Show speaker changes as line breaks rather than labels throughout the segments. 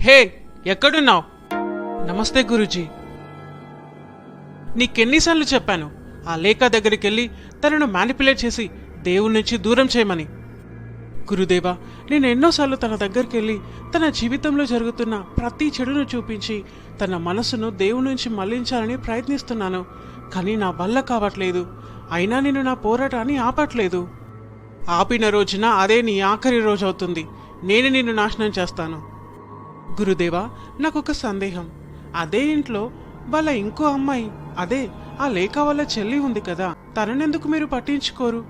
హే ఎక్కడున్నావు? నమస్తే గురుజీ. నీకెన్నిసార్లు చెప్పాను ఆ లేఖ దగ్గరికి వెళ్ళి తనను మ్యానిపులేట్ చేసి దేవుడి నుంచి దూరం చేయమని. గురుదేవా నేను ఎన్నోసార్లు తన దగ్గరికి వెళ్ళి తన జీవితంలో జరుగుతున్న ప్రతి చెడును చూపించి తన మనసును దేవుడి నుంచి మళ్ళించాలని ప్రయత్నిస్తున్నాను కానీ నా వల్ల కావట్లేదు. అయినా నేను నా పోరాటాన్ని ఆపట్లేదు. ఆపిన రోజున అదే నీ ఆఖరి రోజు అవుతుంది నేను నిన్ను నాశనం చేస్తాను. గురుదేవా నాకొక సందేహం. అదే ఇంట్లో వాళ్ళ ఇంకో అమ్మాయి అదే ఆ లేఖ వాళ్ళ చెల్లి ఉంది కదా తననెందుకు మీరు పట్టించుకోరు?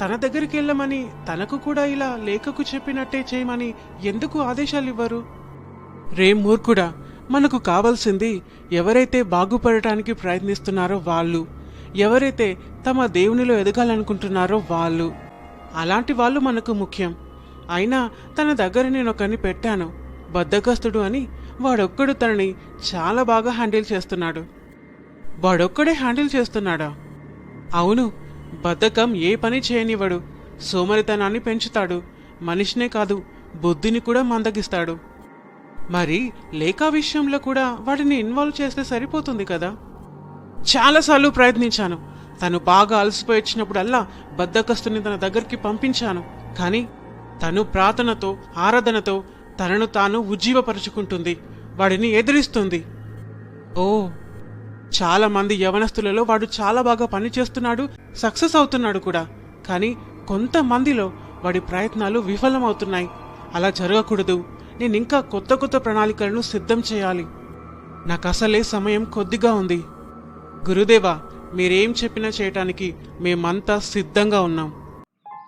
తన దగ్గరికి వెళ్ళమని తనకు కూడా ఇలా లేఖకు చెప్పినట్టే చేయమని ఎందుకు ఆదేశాలు ఇవ్వరు రే మూర్ఖుడా మనకు కావాల్సింది ఎవరైతే బాగుపడటానికి ప్రయత్నిస్తున్నారో వాళ్ళు ఎవరైతే తమ దేవునిలో ఎదగాలనుకుంటున్నారో వాళ్ళు. అలాంటి వాళ్ళు మనకు ముఖ్యం. అయినా తన దగ్గర నేను ఒకరిని పెట్టాను. బద్దకస్తుడు అని వాడొక్కడు తనని చాలా బాగా హ్యాండిల్ చేస్తున్నాడు. వాడొక్కడే హ్యాండిల్ చేస్తున్నాడా? అవును బద్ధకం ఏ పని చేయనివ్వడు. సోమరితనాన్ని పెంచుతాడు. మనిషినే కాదు బుద్ధిని కూడా మందగిస్తాడు. మరి లేఖా విషయంలో కూడా వాడిని ఇన్వాల్వ్ చేస్తే సరిపోతుంది కదా? చాలాసార్లు ప్రయత్నించాను. తను బాగా అలసిపోయి వచ్చినప్పుడల్లా బద్దకస్తుని తన దగ్గరికి పంపించాను. కానీ తను ప్రార్థనతో ఆరాధనతో తనను తాను ఉజ్జీవపరుచుకుంటుంది వాడిని ఎదిరిస్తుంది. ఓ చాలామంది యవనస్తులలో వాడు చాలా బాగా పనిచేస్తున్నాడు సక్సెస్ అవుతున్నాడు కూడా. కానీ కొంతమందిలో వాడి ప్రయత్నాలు విఫలమవుతున్నాయి. అలా జరగకూడదు. నేను ఇంకా కొత్త కొత్త ప్రణాళికలను సిద్ధం చేయాలి. నాకు అసలే సమయం కొద్దిగా ఉంది. గురుదేవా మీరేం చెప్పినా చేయటానికి మేమంతా సిద్ధంగా ఉన్నాం.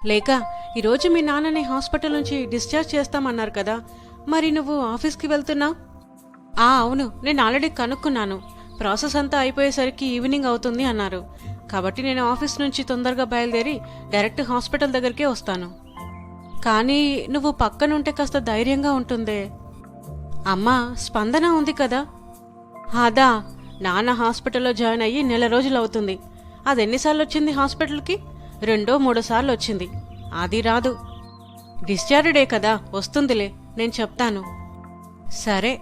లేక ఈరోజు మీ నాన్నని హాస్పిటల్ నుంచి డిశ్చార్జ్ చేస్తామన్నారు కదా మరి నువ్వు ఆఫీస్కి వెళ్తున్నావు ఆ అవును నేను ఆల్రెడీ కనుక్కున్నాను. ప్రాసెస్ అంతా అయిపోయేసరికి ఈవినింగ్ అవుతుంది అన్నారు. కాబట్టి నేను ఆఫీస్ నుంచి తొందరగా బయలుదేరి డైరెక్ట్ హాస్పిటల్ దగ్గరికే వస్తాను. కానీ నువ్వు పక్కనుంటే కాస్త ధైర్యంగా ఉంటుందే. అమ్మా స్పందన ఉంది కదా? అదా నాన్న హాస్పిటల్లో జాయిన్ అయ్యి నెల రోజులు అవుతుంది అది ఎన్నిసార్లు వచ్చింది హాస్పిటల్కి? రెండో మూడో సార్లు వచ్చింది అది రాదు. డిశ్చార్జ్ డే కదా వస్తుందిలే నేను చెప్తాను. సరే.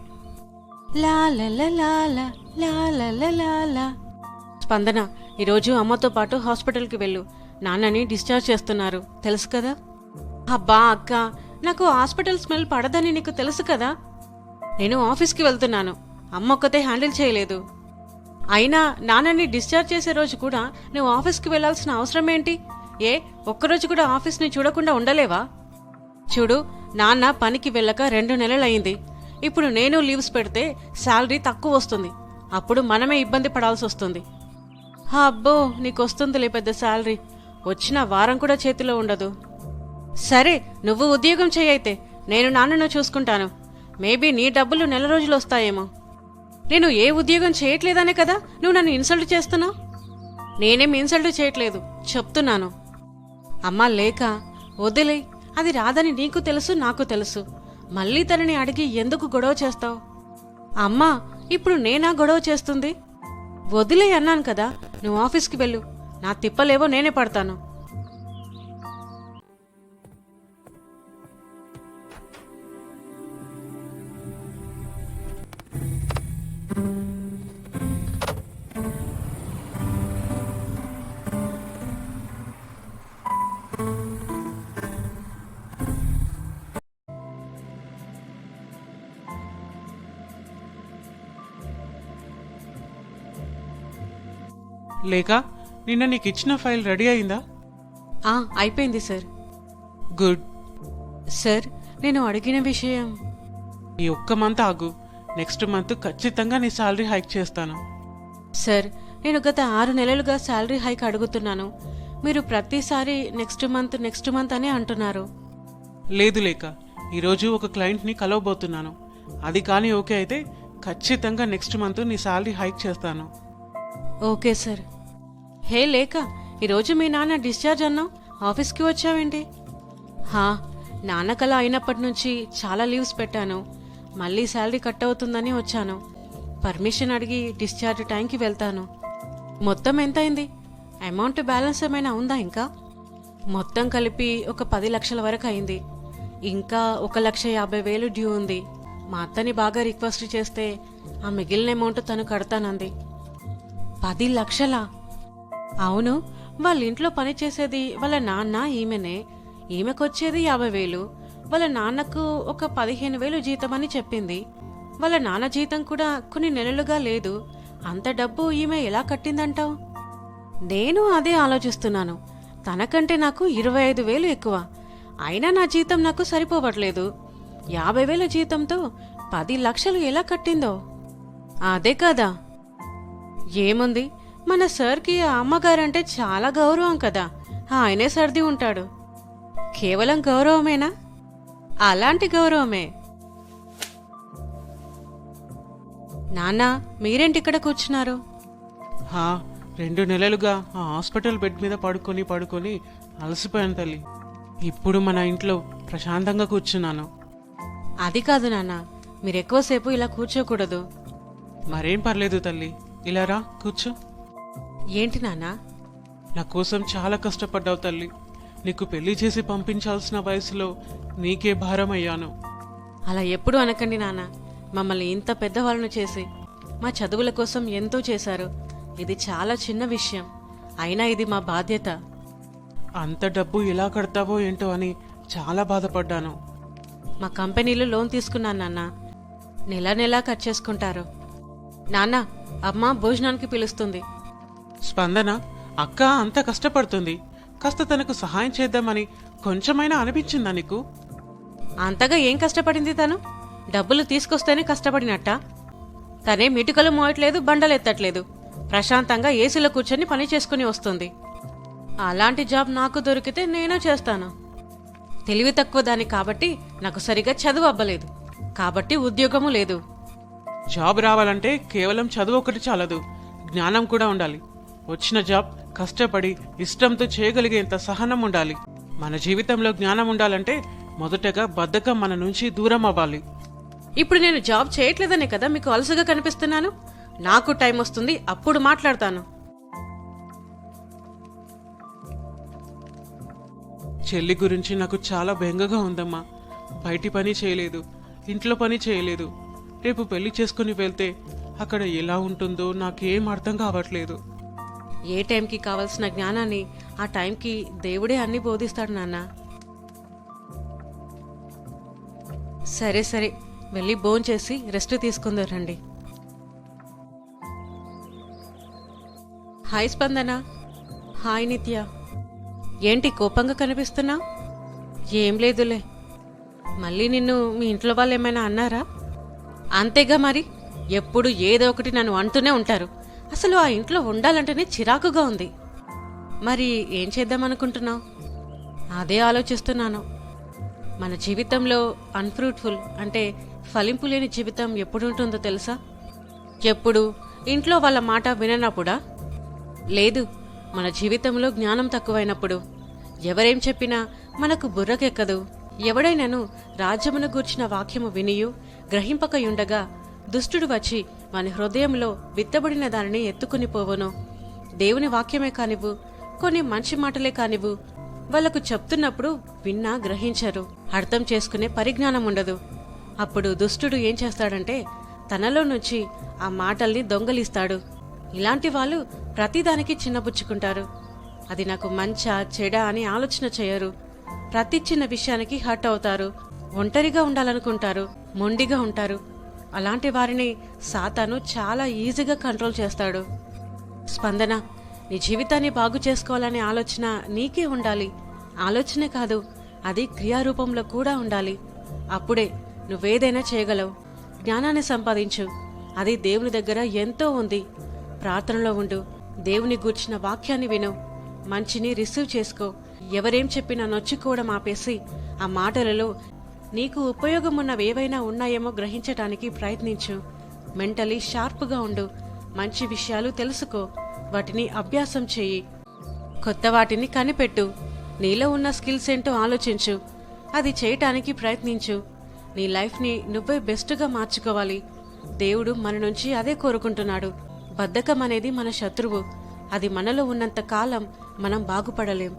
లా లా లా లా, లా లా స్పందన ఈరోజు అమ్మతో పాటు హాస్పిటల్కి వెళ్ళు. నాన్నని డిశ్చార్జ్ చేస్తున్నారు. తెలుసు కదా? అబ్బా అక్క నాకు హాస్పిటల్ స్మెల్ పడదని నీకు తెలుసు కదా? నేను ఆఫీస్కి వెళ్తున్నాను. అమ్మ ఒక్కతే హ్యాండిల్ చేయలేదు. అయినా నాన్నని డిశ్చార్జ్ చేసే రోజు కూడా నువ్వు ఆఫీస్కి వెళ్ళాల్సిన అవసరం ఏంటి ఏ ఒక్కరోజు కూడా ఆఫీస్ని చూడకుండా ఉండలేవా? చూడు నాన్న పనికి వెళ్ళక రెండు నెలలయ్యింది. ఇప్పుడు నేను లీవ్స్ పెడితే శాలరీ తక్కువ వస్తుంది. అప్పుడు మనమే ఇబ్బంది పడాల్సి వస్తుంది. అబ్బో నీకు వస్తుందిలే పెద్ద శాలరీ. వచ్చిన వారం కూడా చేతిలో ఉండదు. సరే నువ్వు ఉద్యోగం చేయైతే నేను నాన్నను చూసుకుంటాను. మేబీ నీ డబ్బులు నెల రోజులు వస్తాయేమో. నేను ఏ ఉద్యోగం చేయట్లేదనే కదా? నువ్వు నన్ను ఇన్సల్ట్ చేస్తున్నావు? నేనేం ఇన్సల్ట్ చేయట్లేదు. చెప్తున్నాను. అమ్మా లేక. వదిలే అది రాదని నీకు తెలుసు నాకు తెలుసు. మళ్ళీ తనని అడిగి ఎందుకు గొడవ చేస్తావు? అమ్మా ఇప్పుడు నేనా గొడవ చేస్తుంది? వదిలే అన్నాను కదా. నువ్వు ఆఫీస్కి వెళ్ళు. నా తిప్పలేవో నేనే పడతాను.
లేక నిన్న నీకు ఇచ్చిన ఫైల్ రెడీ అయిందా?
ఆ అయిపోయింది సార్.
గుడ్.
సార్ నేను అడిగిన విషయం.
ఈ ఒక్క మంత్ ఆగు. నెక్స్ట్ మంత్ ఖచ్చితంగా నీ శాలరీ హైక్ చేస్తాను.
సార్ నేను గత ఆరు నెలలుగా శాలరీ హైక్ అడుగుతున్నాను. మీరు ప్రతిసారి నెక్స్ట్ మంత్ నెక్స్ట్ మంత్ అని అంటున్నారు.
లేదు లేక ఈరోజు ఒక క్లయింట్ని కలవబోతున్నాను. అది కానీ ఓకే అయితే ఖచ్చితంగా నెక్స్ట్ మంత్ నీ శాలరీ హైక్ చేస్తాను.
Okay sir. హే లేక ఈరోజు మీ నాన్న డిశ్చార్జ్ అన్నావు? ఆఫీస్కి వచ్చావేంటి? హా నాన్నకల అయినప్పటి నుంచి చాలా లీవ్స్ పెట్టాను. మళ్ళీ శాలరీ కట్ అవుతుందని వచ్చాను. పర్మిషన్ అడిగి డిశ్చార్జ్ టైంకి వెళ్తాను. మొత్తం ఎంత అయింది అమౌంట్ బ్యాలెన్స్ ఏమైనా ఉందా ఇంకా? మొత్తం కలిపి ఒక పది లక్షల వరకు అయింది. ఇంకా ఒక లక్ష యాభై వేలు డ్యూ ఉంది. మా అత్తని బాగా రిక్వెస్ట్ చేస్తే ఆ మిగిలిన అమౌంట్ తను కడతానంది. పది లక్షలా? అవును వాళ్ళ ఇంట్లో పని చేసేది వాళ్ళ నాన్న ఈమెనే. ఈమెకొచ్చేది యాభై వేలు. వాళ్ళ నాన్నకు ఒక పదిహేను వేలు జీతం అని చెప్పింది. వాళ్ళ నాన్న జీతం కూడా కొన్ని నెలలుగా లేదు. అంత డబ్బు ఈమె ఎలా కట్టిందంటావు? నేను అదే ఆలోచిస్తున్నాను. తనకంటే నాకు ఇరవై ఐదు వేలు ఎక్కువ. అయినా నా జీతం నాకు సరిపోవట్లేదు. యాభై వేల జీతంతో పది లక్షలు ఎలా కట్టిందో? అదే కదా. ఏముంది? మన సార్కి ఆ అమ్మగారంటే చాలా గౌరవం కదా. ఆయనే సర్ది ఉంటాడు. కేవలం గౌరవమేనా? అలాంటి గౌరవమే. నాన్న మీరేంటి ఇక్కడ కూర్చున్నారు?
హా రెండు నెలలుగా ఆ హాస్పిటల్ బెడ్ మీద పడుకొని పడుకొని అలసిపోయాను తల్లి. ఇప్పుడు మన ఇంట్లో ప్రశాంతంగా కూర్చున్నాను.
అది కాదు నాన్న మీరు ఎక్కువసేపు ఇలా కూర్చోకూడదు.
మరేం పర్లేదు తల్లి. ఇలా రా కూర్చో.
ఏంటి నాన్న?
నా కోసం చాలా కష్టపడ్డావు తల్లి. నీకు పెళ్ళి చేసి పంపించాల్సిన వయసులో నీకే భారం అయ్యాను
అలా ఎప్పుడు అనకండి నాన్న. మమ్మల్ని ఇంత పెద్దవాళ్ళను చేసి మా చదువుల కోసం ఎంతో చేశారు. ఇది చాలా చిన్న విషయం. అయినా ఇది మా బాధ్యత.
అంత డబ్బు ఎలా కడతావో ఏంటో అని చాలా బాధపడ్డాను.
మా కంపెనీలో లోన్ తీసుకున్నాను నాన్న. నెల నెలా ఖర్చు చేసుకుంటారు. నాన్న అమ్మ భోజనానికి పిలుస్తుంది.
స్పందన అక్క అంత కష్టపడుతుంది. కాస్త తనకు సహాయం చేద్దామని కొంచెమైనా అనిపించిందా నీకు?
అంతగా ఏం కష్టపడింది తను? డబ్బులు తీసుకొస్తేనే కష్టపడినట్ట? తనే మిటుకలు మోయట్లేదు బండలు ఎత్తట్లేదు ప్రశాంతంగా ఏసీలో కూర్చొని పని చేసుకుని వస్తుంది. అలాంటి జాబ్ నాకు దొరికితే నేను చేస్తాను. తెలివి తక్కువ దాని కాబట్టి నాకు సరిగా చదువు అవ్వలేదు కాబట్టి ఉద్యోగము లేదు.
జాబ్ రావాలంటే కేవలం చదువు ఒకటి చాలదు. జ్ఞానం కూడా ఉండాలి. వచ్చిన జాబ్ కష్టపడి ఇష్టంతో చేయగలిగేంత సహనం ఉండాలి. మన జీవితంలో జ్ఞానం ఉండాలంటే మొదటగా బద్ధకం మన నుంచి దూరం అవ్వాలి.
ఇప్పుడు నేను జాబ్ చేయట్లేదనే కదా మీకు అలసగా కనిపిస్తున్నాను? నాకు టైం వస్తుంది అప్పుడు మాట్లాడతాను.
చెల్లి గురించి నాకు చాలా బెంగగా ఉందమ్మా. బయటి పని చేయలేదు ఇంట్లో పని చేయలేదు. రేపు పెళ్ళి చేసుకుని వెళ్తే అక్కడ ఎలా ఉంటుందో నాకేం అర్థం కావట్లేదు.
ఏ టైంకి కావలసిన జ్ఞానాన్ని ఆ టైంకి దేవుడే అన్ని బోధిస్తాడు నాన్న. సరే సరే. వెళ్ళి భోంచేసి రెస్ట్ తీసుకుందరు రండి. హాయ్ స్పందన. హాయ్ నిత్య. ఏంటి కోపంగా కనిపిస్తున్నా? ఏం లేదులే. మళ్ళీ నిన్ను మీ ఇంట్లో వాళ్ళు ఏమైనా అన్నారా? అంతేగా మరి? ఎప్పుడు ఏదో ఒకటి నన్ను అంటూనే ఉంటారు. అసలు ఆ ఇంట్లో ఉండాలంటేనే చిరాకుగా ఉంది. మరి ఏం చేద్దామనుకుంటున్నావు అదే ఆలోచిస్తున్నాను. మన జీవితంలో అన్ఫ్రూట్ఫుల్ అంటే ఫలింపు లేని జీవితం ఎప్పుడు ఉంటుందో తెలుసా? ఎప్పుడు? ఇంట్లో వాళ్ళ మాట విననప్పుడా? లేదు మన జీవితంలో జ్ఞానం తక్కువైనప్పుడు. ఎవరేం చెప్పినా మనకు బుర్రకెక్కదు. ఎవడైనను రాజ్యమును గూర్చిన వాక్యము వినియు గ్రహింపకయుండగా దుష్టుడు వచ్చి వాని హృదయంలో విత్తబడిన దానిని ఎత్తుకుని పోవను. దేవుని వాక్యమే కానివ్వు కొన్ని మంచి మాటలే కానివ్వు వాళ్ళకు చెప్తున్నప్పుడు విన్నా గ్రహించరు. అర్థం చేసుకునే పరిజ్ఞానం ఉండదు. అప్పుడు దుష్టుడు ఏం చేస్తాడంటే తనలో నుంచి ఆ మాటల్ని దొంగలిస్తాడు. ఇలాంటి వాళ్ళు ప్రతిదానికి చిన్నబుచ్చుకుంటారు. అది నాకు మంచా చెడా అని ఆలోచన చేయరు. ప్రతి చిన్న విషయానికి హర్ట్ అవుతారు. ఒంటరిగా ఉండాలనుకుంటారు. మొండిగా ఉంటారు. అలాంటి వారిని సాతాను చాలా ఈజీగా కంట్రోల్ చేస్తాడు. స్పందన నీ జీవితాన్ని బాగు చేసుకోవాలనే ఆలోచన నీకే ఉండాలి. ఆలోచనే కాదు అది క్రియారూపంలో కూడా ఉండాలి. అప్పుడే నువ్వేదైనా చేయగలవు. జ్ఞానాన్ని సంపాదించు. అది దేవుని దగ్గర ఎంతో ఉంది. ప్రార్థనలో ఉండు. దేవుని గూర్చిన వాక్యాన్ని విను. మంచిని రిసీవ్ చేసుకో. ఎవరేం చెప్పినా నొచ్చుకోవడం ఆపేసి ఆ మాటలలో నీకు ఉపయోగమున్నవేవైనా ఉన్నాయేమో గ్రహించటానికి ప్రయత్నించు. మెంటలీ షార్ప్గా ఉండు. మంచి విషయాలు తెలుసుకో. వాటిని అభ్యాసం చెయ్యి కొత్త వాటిని కనిపెట్టు. నీలో ఉన్న స్కిల్స్ ఏంటో ఆలోచించు. అది చేయటానికి ప్రయత్నించు. నీ లైఫ్ని నువ్వే బెస్ట్గా మార్చుకోవాలి. దేవుడు మన నుంచి అదే కోరుకుంటున్నాడు. బద్ధకం అనేది మన శత్రువు. అది మనలో ఉన్నంత కాలం మనం బాగుపడలేం.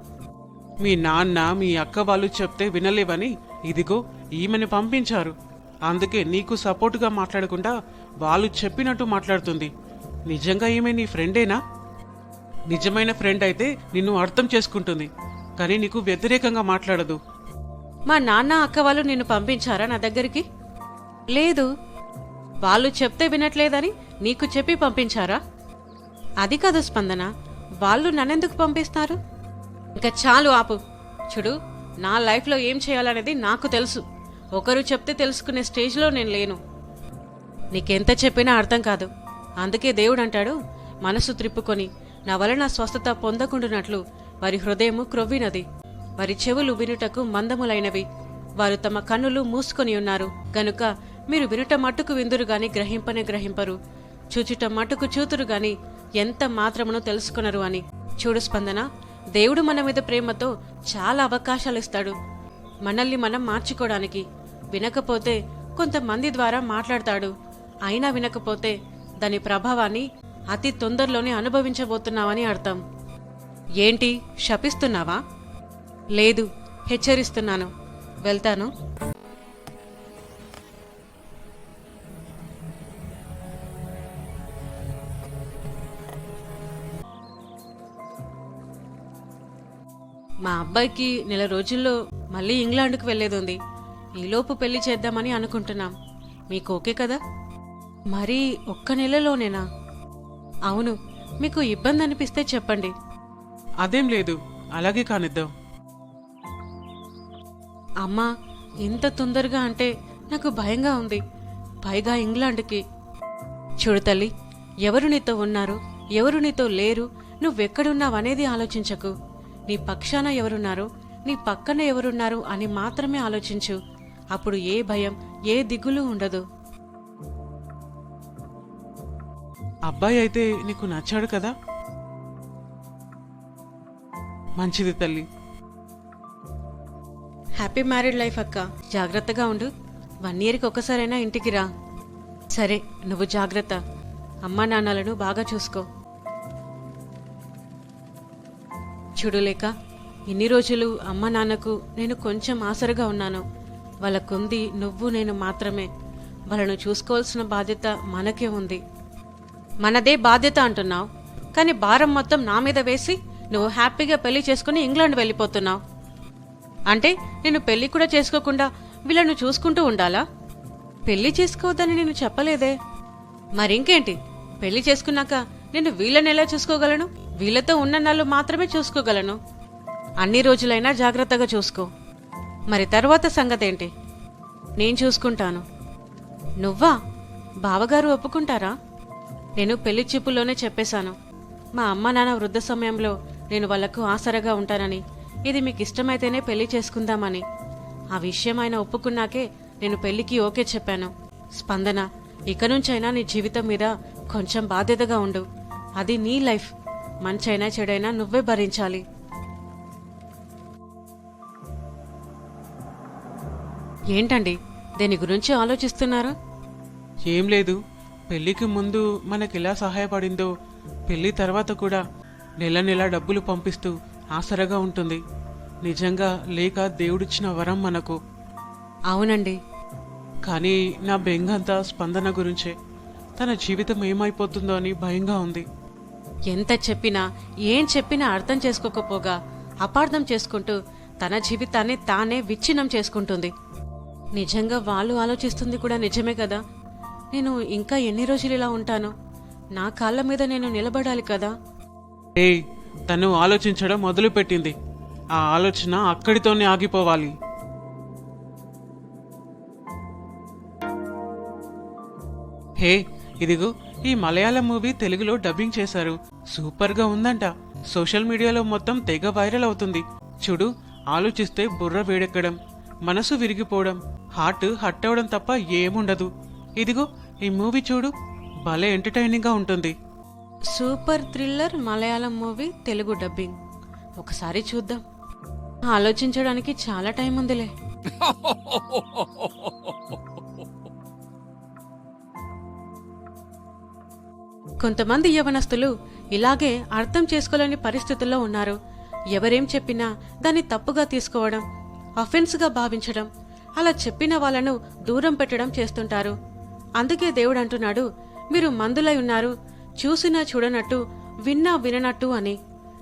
మీ నాన్న మీ అక్క వాళ్ళు చెప్తే వినలేవని ఇదిగో ఈమెను పంపించారు. అందుకే నీకు సపోర్టుగా మాట్లాడకుండా వాళ్ళు చెప్పినట్టు మాట్లాడుతుంది. నిజంగా ఈమె నీ ఫ్రెండేనా? నిజమైన ఫ్రెండ్ అయితే నిన్ను అర్థం చేసుకుంటుంది కానీ నీకు వ్యతిరేకంగా మాట్లాడదు.
మా నాన్న అక్క వాళ్ళు నిన్ను పంపించారా నా దగ్గరికి? లేదు. వాళ్ళు చెప్తే వినట్లేదని నీకు చెప్పి పంపించారా? అది కాదు స్పందన. వాళ్ళు నన్నెందుకు పంపిస్తారు? ఇంకా చాలు ఆపు. చూడు నా లైఫ్లో ఏం చేయాలనేది నాకు తెలుసు. ఒకరు చెప్తే తెలుసుకునే స్టేజ్లో నేను లేను. నీకెంత చెప్పినా అర్థం కాదు. అందుకే దేవుడు అంటాడు మనసు త్రిప్పుకొని నా వలన స్వస్థత పొందకుండునట్లు వారి హృదయము క్రొవ్వినది. వారి చెవులు వినుటకు మందములైనవి. వారు తమ కన్నులు మూసుకొని ఉన్నారు. గనుక మీరు వినుట మట్టుకు విందురు గాని గ్రహింపనే గ్రహింపరు. చూచుట మట్టుకు చూతురు గాని ఎంత మాత్రమును తెలుసుకొనరు అని. చూడు స్పందన దేవుడు మన మీద ప్రేమతో చాలా అవకాశాలు ఇస్తాడు. మనల్ని మనం మార్చుకోవడానికి వినకపోతే కొంతమంది ద్వారా మాట్లాడతాడు. అయినా వినకపోతే దాని ప్రభావాన్ని అతి తొందరలోనే అనుభవించబోతున్నావని అర్థం. ఏంటి? శపిస్తున్నావా? లేదు. హెచ్చరిస్తున్నాను. వెళ్తాను. అబ్బాయికి నెల రోజుల్లో మళ్ళీ ఇంగ్లాండ్కి వెళ్ళేది ఉంది. ఈలోపు పెళ్ళి చేద్దామని అనుకుంటున్నాం. మీకు ఓకే కదా? మరి ఒక్క నెలలోనేనా? అవును మీకు ఇబ్బంది అనిపిస్తే చెప్పండి.
అదేం లేదు అలాగే కానిద్దాం.
అమ్మా ఇంత తొందరగా అంటే నాకు భయంగా ఉంది. పైగా ఇంగ్లాండ్కి. చూడు తల్లి ఎవరు నీతో ఉన్నారు ఎవరు నీతో లేరు నువ్వెక్కడున్నావనేది ఆలోచించకు. నీ పక్షాన ఎవరున్నారు? నీ పక్కన ఎవరున్నారు? అని మాత్రమే ఆలోచించు. అప్పుడు ఏ భయం ఏ దిగులు ఉండదు.
అబ్బాయి అయితే నీకు నచ్చాడు కదా? మంచిది తల్లి.
హ్యాపీ మ్యారీడ్ లైఫ్ అక్క. జాగ్రత్తగా ఉండు. వన్ ఇయర్కి ఒక్కసారైనా ఇంటికి రా. సరే నువ్వు జాగ్రత్త. అమ్మా నాన్నలను బాగా చూసుకో. చూడులేక ఇన్ని రోజులు అమ్మ నాన్నకు నేను కొంచెం ఆసరగా ఉన్నాను. వాళ్ళకుంది నువ్వు నేను మాత్రమే. వాళ్ళను చూసుకోవాల్సిన బాధ్యత మనకే ఉంది. మనదే బాధ్యత అంటున్నావు. కానీ భారం మొత్తం నా మీద వేసి నువ్వు హ్యాపీగా పెళ్ళి చేసుకుని ఇంగ్లాండ్ వెళ్ళిపోతున్నావు. అంటే నేను పెళ్ళి కూడా చేసుకోకుండా వీళ్ళను చూసుకుంటూ ఉండాలా? పెళ్ళి చేసుకోవద్దని నేను చెప్పలేదే. మరింకేంటి? పెళ్ళి చేసుకున్నాక నేను వీళ్ళని ఎలా చూసుకోగలను? వీళ్ళతో ఉన్న నాళ్ళు మాత్రమే చూసుకోగలను. అన్ని రోజులైనా జాగ్రత్తగా చూసుకో. మరి తర్వాత సంగతేంటి? నేను చూసుకుంటాను. నువ్వా? బావగారు ఒప్పుకుంటారా? నేను పెళ్ళి చూపుల్లోనే చెప్పేశాను. మా అమ్మ నాన్న వృద్ధ సమయంలో నేను వాళ్ళకు ఆసరగా ఉంటానని ఇది మీకు ఇష్టమైతేనే పెళ్ళి చేసుకుందామని. ఆ విషయం ఆయన ఒప్పుకున్నాకే నేను పెళ్ళికి ఓకే చెప్పాను. స్పందన ఇక నుంచైనా నీ జీవితం మీద కొంచెం బాధ్యతగా ఉండు. అది నీ లైఫ్. మంచైనా చెడైనా నువ్వే భరించాలి. ఏంటండి? దేని గురించి ఆలోచిస్తున్నారు?
ఏం లేదు. పెళ్ళికి ముందు మనకెలా సహాయపడిందో పెళ్ళి తర్వాత కూడా నెల నెల డబ్బులు పంపిస్తూ ఆసరగా ఉంటుంది. నిజంగా లేక దేవుడిచ్చిన వరం మనకు.
అవునండి.
కానీ నా బెంగంతా స్పందన గురించే. తన జీవితం ఏమైపోతుందో అని భయంగా ఉంది.
ఎంత చెప్పినా ఏం చెప్పినా అర్థం చేసుకోకపోగా అపార్థం చేసుకుంటూ తన జీవితాన్ని తానే విచ్ఛిన్నం చేసుకుంటుంది. నిజంగా వాళ్ళు ఆలోచిస్తుంది కూడా నిజమే కదా? నేను ఇంకా ఎన్ని రోజులు ఇలా ఉంటాను? నా కాళ్ళ మీద నేను నిలబడాలి కదా?
ఏ తను ఆలోచించడం మొదలుపెట్టింది. ఆ ఆలోచన అక్కడితోనే ఆగిపోవాలి. హే ఇదిగో. ఈ మలయాళం మూవీ తెలుగులో డబ్బింగ్ చేశారు. సూపర్గా ఉందంట. సోషల్ మీడియాలో మొత్తం తెగ వైరల్ అవుతుంది. చూడు ఆలోచిస్తే బుర్ర వేడెక్కడం మనసు విరిగిపోవడం హార్ట్ హట్ అవ్వడం తప్ప ఏముండదు. ఇదిగో ఈ మూవీ చూడు. భలే ఎంటర్టైనింగ్గా ఉంటుంది.
Super thriller Malayalam movie Telugu dubbing. ఒకసారి చూద్దాం. ఆలోచించడానికి చాలా టైం ఉందిలే. కొంతమంది యవనస్తులు ఇలాగే అర్థం చేసుకోలేని పరిస్థితుల్లో ఉన్నారు. ఎవరేం చెప్పినా దాన్ని తప్పుగా తీసుకోవడం అఫెన్స్గా భావించడం అలా చెప్పిన వాళ్ళను దూరం పెట్టడం చేస్తుంటారు. అందుకే దేవుడు అంటున్నాడు మీరు మందులై ఉన్నారు చూసినా చూడనట్టు విన్నా విననట్టు అని.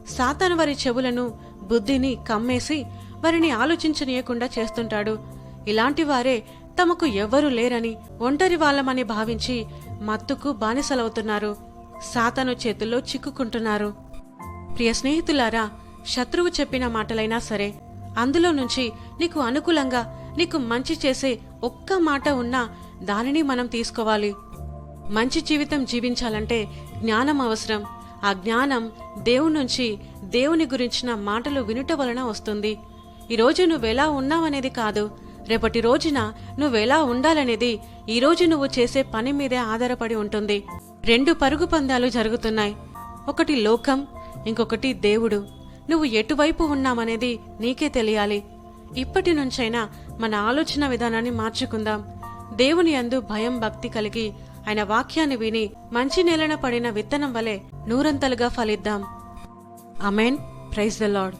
సాతాను వారి చెవులను బుద్ధిని కమ్మేసి వారిని ఆలోచించనీయకుండా చేస్తుంటాడు. ఇలాంటి వారే తమకు ఎవ్వరూ లేరని ఒంటరి వాళ్ళమని భావించి మత్తుకు బానిసలవుతున్నారు. సాతను చేతుల్లో చిక్కుకుంటున్నారు. ప్రియ స్నేహితులారా శత్రువు చెప్పిన మాటలైనా సరే అందులో నుంచి నీకు అనుకూలంగా నీకు మంచి చేసే ఒక్క మాట ఉన్నా దానిని మనం తీసుకోవాలి. మంచి జీవితం జీవించాలంటే జ్ఞానం అవసరం. ఆ జ్ఞానం దేవుని నుంచి దేవుని గురించిన మాటలు వినుట వలన వస్తుంది. ఈరోజు నువ్వెలా ఉన్నావనేది కాదు రేపటి రోజున నువ్వెలా ఉండాలనేది ఈరోజు నువ్వు చేసే పని మీదే ఆధారపడి ఉంటుంది. రెండు పరుగు పందాలు జరుగుతున్నాయి. ఒకటి లోకం ఇంకొకటి దేవుడు. నువ్వు ఎటువైపు ఉన్నామనేది నీకే తెలియాలి. ఇప్పటి నుంచైనా మన ఆలోచన విధానాన్ని మార్చుకుందాం. దేవుని యందు భయం భక్తి కలిగి ఆయన వాక్యాన్ని విని మంచి నేలన పడిన విత్తనం వలె నూరంతలుగా ఫలిద్దాం. Amen praise the lord